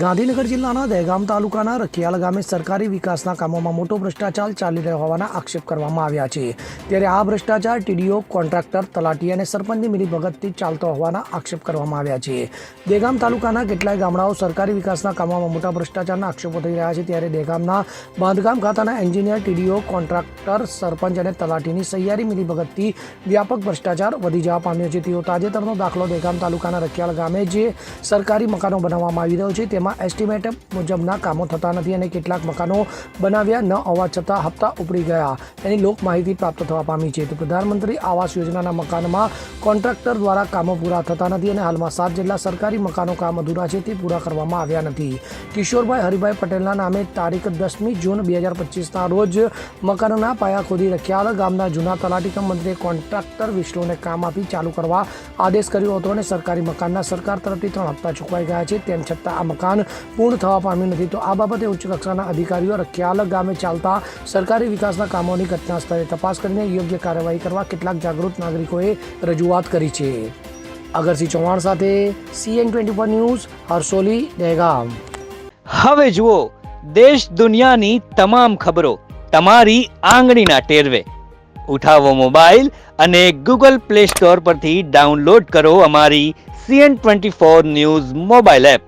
ગાંધીનગર જિલ્લાના દહેગામ તાલુકાના રખિયાલ ગામે સરકારી વિકાસના કામોમાં મોટો ભ્રષ્ટાચાર ચાલી રહ્યો હોવાના આક્ષેપ કરવામાં આવ્યા છે. ત્યારે આ ભ્રષ્ટાચાર ટીડીઓ, કોન્ટ્રાક્ટર, તલાટી અને સરપંચની મિલીભગતથી ચાલતો હોવાના આક્ષેપ કરવામાં આવ્યા છે. દહેગામ તાલુકાના કેટલાય ગામડાઓ સરકારી વિકાસના કામોમાં મોટા ભ્રષ્ટાચારના આક્ષેપો થઈ રહ્યા છે. ત્યારે દહેગામના બાંધકામ ખાતાના એન્જિનિયર, ટીડીઓ, કોન્ટ્રાક્ટર, સરપંચ અને તલાટીની સહિયારી મિલીભગતથી વ્યાપક ભ્રષ્ટાચાર વધી જવા પામ્યો છે. તેઓ તાજેતરનો દાખલો દહેગામ તાલુકાના રખિયાલ ગામે જે સરકારી મકાનો બનાવવામાં આવી રહ્યો છે, તેમાં એસ્ટિમેટ મુજબના કામો થતા નથી અને કેટલાક મકાનો બનાવ્યા ન હોવા છતાં હપ્તા ઉપડી ગયા. તેની લોક માહિતી પ્રાપ્ત થવા પામી છે. તો પ્રધાનમંત્રી આવાસ યોજનાના મકાનમાં કોન્ટ્રાક્ટર દ્વારા કામો પૂરા થતા નથી અને હાલમાં સાત જેટલા સરકારી મકાનો કામ અધૂરા છે તે પૂરા કરવામાં આવ્યા નથી. કિશોરભાઈ હરિભાઈ પટેલના નામે તારીખ દસમી જૂન બે હજાર પચીસના રોજ મકાનના પાયા ખોદી રખ્યાલ ગામના જૂના તલાટી કમ મંત્રીએ કોન્ટ્રાક્ટર વિષ્ણુને કામ આપી ચાલુ કરવા આદેશ કર્યો હતો અને સરકારી મકાનના સરકાર તરફથી ત્રણ હપ્તા ચૂકવાઈ ગયા છે. તેમ છતાં આ મકાન પૂર્ણ થવા પામ્યું નથી. તો આ બાબતે ઉચ્ચ કક્ષાના અધિકારીઓ રખિયાલ ગામે ચાલતા સરકારી વિકાસના કામોની ઘટના સ્થળે તપાસ કરીને યોગ્ય કાર્યવાહી કરવા કેટલાક જાગૃત નાગરિકોએ રજૂઆત કરી છે. અગરસિંહ ચૌહાણ સાથે CN twenty four news Harsoli Dehgam. હવે જુઓ, દેશ દુનિયાની તમામ ખબરો તમારી આંગળીના ટેરવે. ઉઠાવો મોબાઈલ અને ગૂગલ પ્લે સ્ટોર પરથી ડાઉનલોડ કરો અમારી CN twenty four news mobile app.